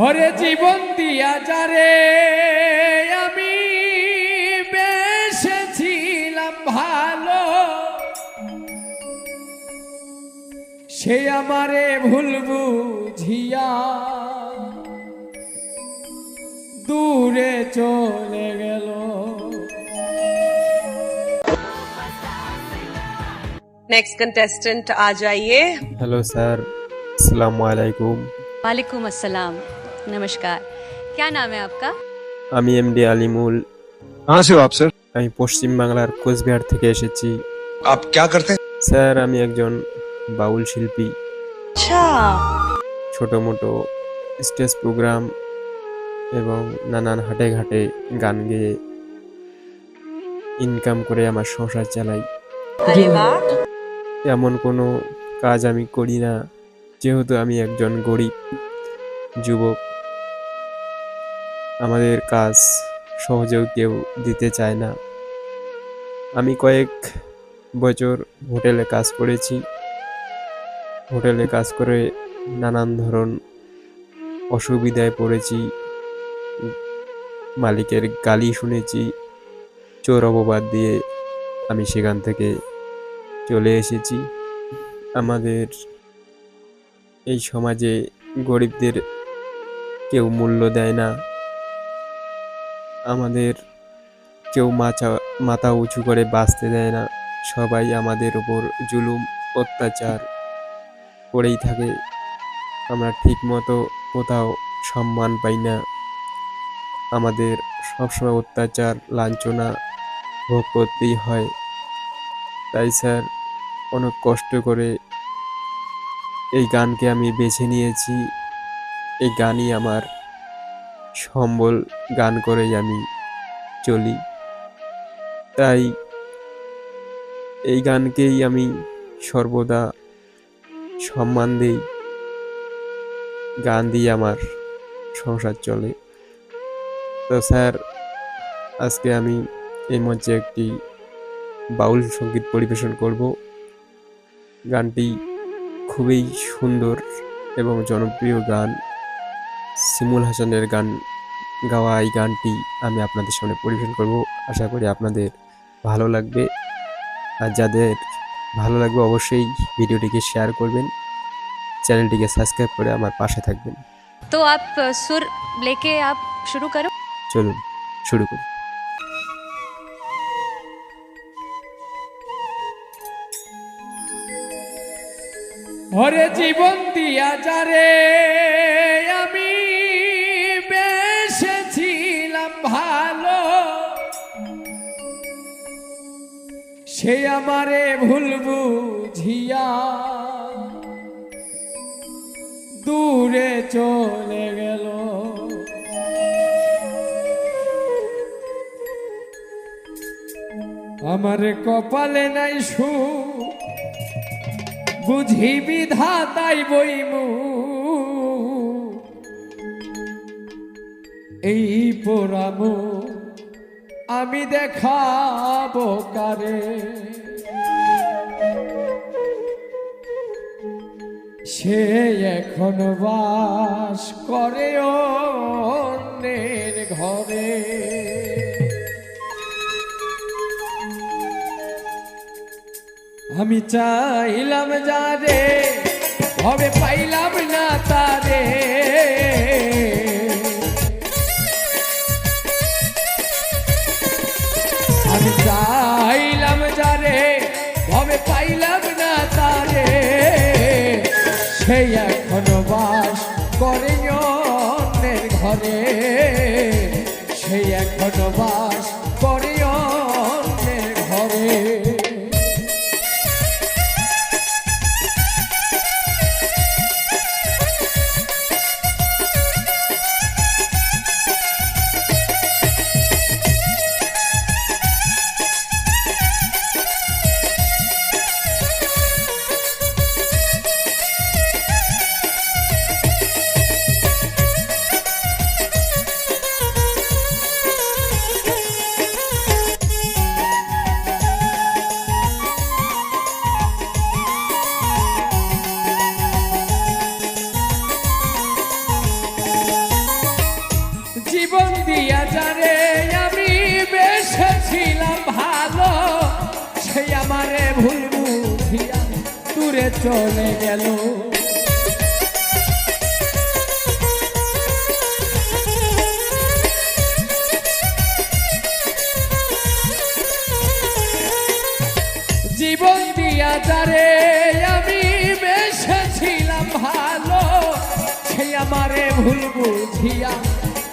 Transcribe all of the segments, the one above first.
ওরে জীবন দিয়া যারে আমি বেসেছিলাম ভালো সে আমারে ভুল বুঝিয়া দূরে চলে গেল नेक्स्ट कंटेस्टेंट आ जाइए हेलो सर अस्सलाम वालेकुम वालेकुम अस्सलाम नमस्कार क्या नाम है आपका আমি এমডি আলিমুল कहाँ से हो आप सर আমি পশ্চিম বাংলার কোচবিহার থেকে এসেছি आप क्या करते हैं স্যার আমি একজন বাউল শিল্পী अच्छा ছোট মোটো স্টেজ প্রোগ্রাম এবং নানান হাটে ঘাটে গান গেয়ে ইনকাম করে আমার সংসার চালাই अरे वाह এমন কোনো কাজ আমি করি না যেহেতু আমি একজন গরিব যুবক আমাদের কাজ সহজেও কেউ দিতে চায় না। আমি কয়েক বছর হোটেলে কাজ করেছি। হোটেলে কাজ করে নানান ধরন অসুবিধায় পড়েছি। মালিকের গালি শুনেছি, চোর অপবাদ দিয়ে আমি সেখান থেকে চলে এসেছি। আমাদের এই সমাজে গরিবদের কেউ মূল্য দেয় না। আমাদের কেউ মাথা মাথা উঁচু করে বাঁচতে দেয় না। সবাই আমাদের ওপর জুলুম, অত্যাচার করেই থাকে। আমরা ঠিকমতো কোথাও সম্মান পাই না। আমাদের সবসময় অত্যাচার, লাঞ্ছনা ভোগ করতেই হয়। তাই স্যার, অনেক কষ্ট করে এই গানকে আমি বেছে নিয়েছি। এই গানই আমার সম্বল গান করেই আমি চলি। তাই এই গানকেই আমি সর্বদা সম্মান দিই। গান দিয়ে আমার সংসার চলে। তো স্যার, আজকে আমি এই মঞ্চে একটি বাউল সংগীত পরিবেশন করব। গানটি খুবই সুন্দর এবং জনপ্রিয় গান। শিমুল হাসানের গান গাওয়া এই গানটি আমি আপনাদের সামনে পরিবেশন করব। আশা করি আপনাদের ভালো লাগবে। আর যাদের ভালো লাগবে অবশ্যই ভিডিওটিকে শেয়ার করবেন। চ্যানেলটিকে সাবস্ক্রাইব করে আমার পাশে থাকবেন। তো আপ সুর লেকে আপ শুরু করো। চলুন শুরু করি। ভরে জীবন দিয়া যারে। সে আমারে ভুল বুঝিয়া দূরে চলে গেল। আমার কপালে নাই সুখ, বুঝি বিধাতাই বইমু। এই পোড়ামু আমি দেখাবো কারে? সে এখন বাস করে অন্যের ঘরে। আমি চাইলাম যারে, হবে পাইলাম না তারে। সেই সেই আমারে ভুল বুঝিয়া দূরে চলে গেল। জীবন দিয়া তারে আমি বেসেছিলাম ভালো, সেই আমারে ভুল বুঝিয়া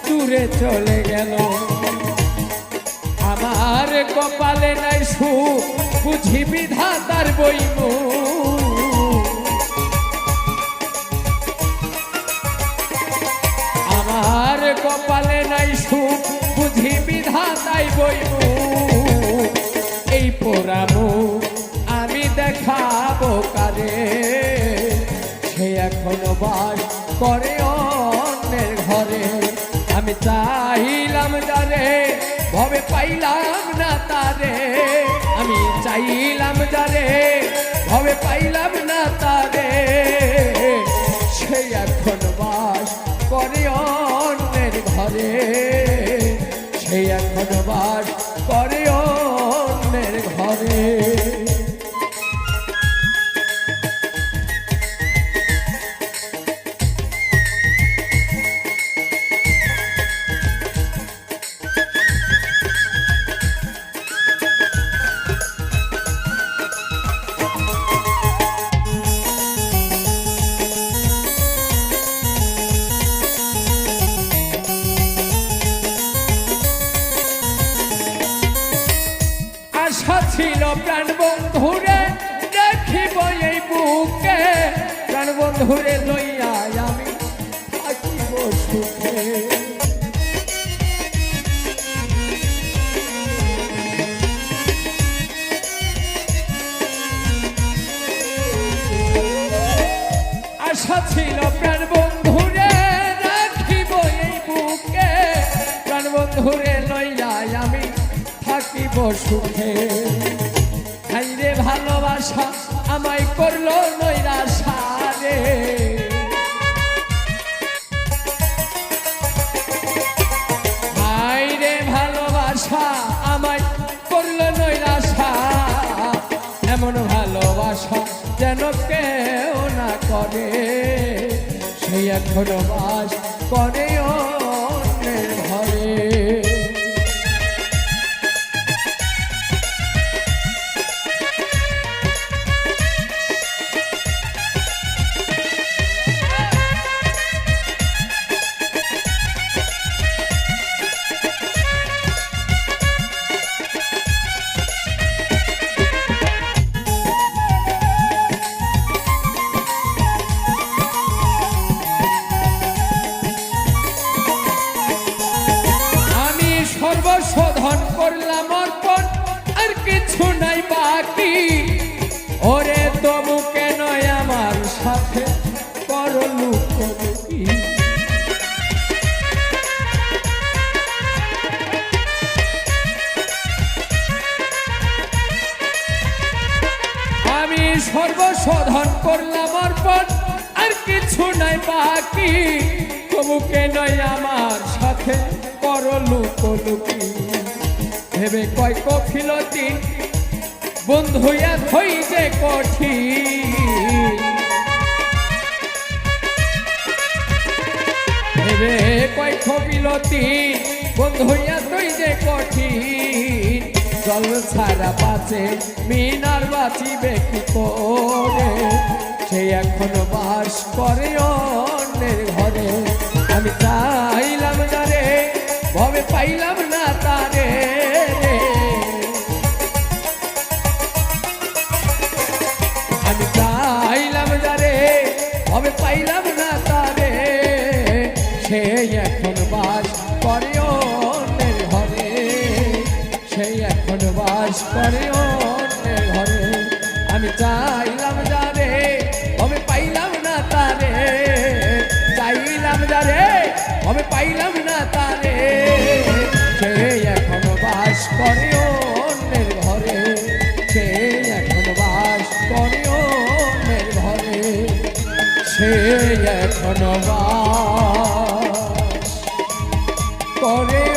দূরে চলে গেল। আমার কপালে নাই সু বুঝি বিধাতার বইমু আমার কপালে নাই সুখ, বুঝি বিধাতাই বইমু এই পোড়ামু, আমি দেখাবো কারে। সে এখনও বাস করে অন্যের ঘরে। আমি চাইলাম যারে পাইলাম না তারে আমি চাইলাম যারে ভবে পাইলাম না তারে। প্রাণ বন্ধুরে দেখিব এই বুকে। প্রাণ বন্ধুরে লইয়া আমি থাকিব সুখে। আশা ছিল প্রাণ বন্ধুরে রাখিব এই বুকে। প্রাণ বন্ধুরে লইয়া আমি থাকিব সুখে। হাইরে ভালোবাসা আমায় করল নৈরাশা রে। হাইরে ভালোবাসা আমায় করল নৈরাশা। এমন ভালোবাসা যেন কেউ না করে সেই এখনও বাস করে অন্যের সর্বশোধন করলাম অর্পণ, আর কিছু নাই বাকি। ওরে তবু কেন আমার সাথে আমি সর্বশোধন করলাম অর্পণ, আর কিছু নাই বাকি। তবু কেন আমার সাথে করলু কলুকি ভেবে কয় কফিলতি বন্ধুয়া থই যে কঠিন। ভেবে কয় কফিলতি বন্ধুয়া থই যে কঠিন। জল ছাড়া বাঁচে, মিনার বাঁচিবে কি করে? সে এখন বাস করে অন্যের ঘরে। আমি চাইলাম এখন বাস করে অন্যের ঘরে। আমি চাইলাম যারে, আমি পাইলাম না তারে। চাইলাম যারে, আমি পাইলাম না তারে। সে এখন বাস করে অন্যের ঘরে। সে এখন বাস করে অন্যের ঘরে। সে এখন বাস করে